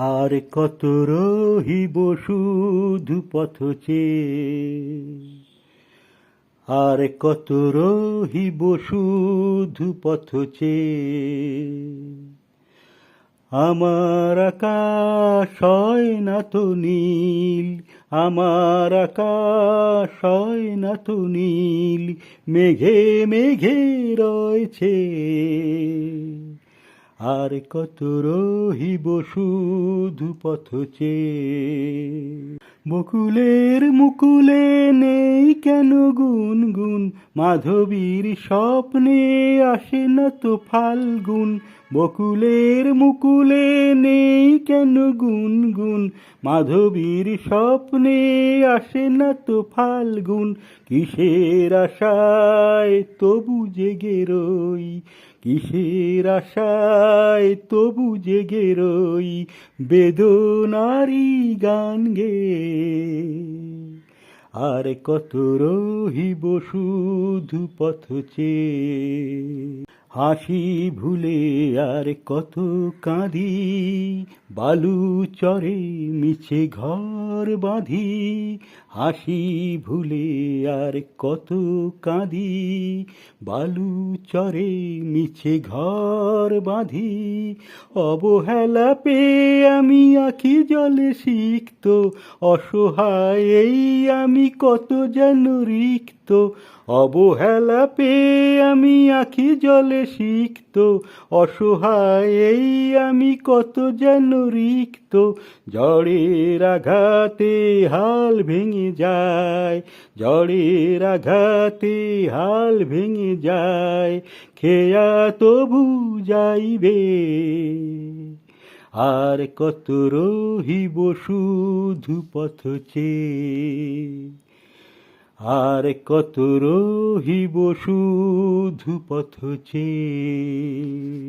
আর কত রহিব শুধু পথ আর কত রহিব শুধু পথ আমার আকাশ না তো নীল, আমার আকাশ না তো নীল, মেঘে মেঘে রয়েছে। আর কত রহিব শুধু পথ চেয়ে। বকুলের মুকুলে নেই কেন গুন গুন মাধবীর স্বপ্নে আসে না তো ফাল্গুন। বকুলের মুকুলে নেই কেন গুন গুন মাধবীর স্বপ্নে আসে না তো ফাল্গুন। কিসের আশায় তবু জেগে রই? কিসের আশায় তবু জেগে রই? বেদনারি গান গে আর কত রহিব শুধু পথ চেয়ে। হাসি ভুলে আর কত কাঁদি, বালু চরে মিছে ঘর বাঁধি, হাসি ভুলে আর কত কাঁদি, বালু চরে মিছে ঘর বাঁধি। অবহেলা পেয়ে আমি আখি জলে শিখত অসহায় এই আমি কত যেন রিক্ত অবহেলা পেয়ে আমি আখি জলে শিখত অসহায় এই আমি কত যেন রিক্ত। জড়ের আঘাতে হাল ভেঙে যায় জড়ের আঘাতে হাল ভেঙে যায়, খেয়া তবু যাইবে। আর কত রহিব শুধু পথ চেয়ে? আর কত রহিব শুধু পথ চেয়ে।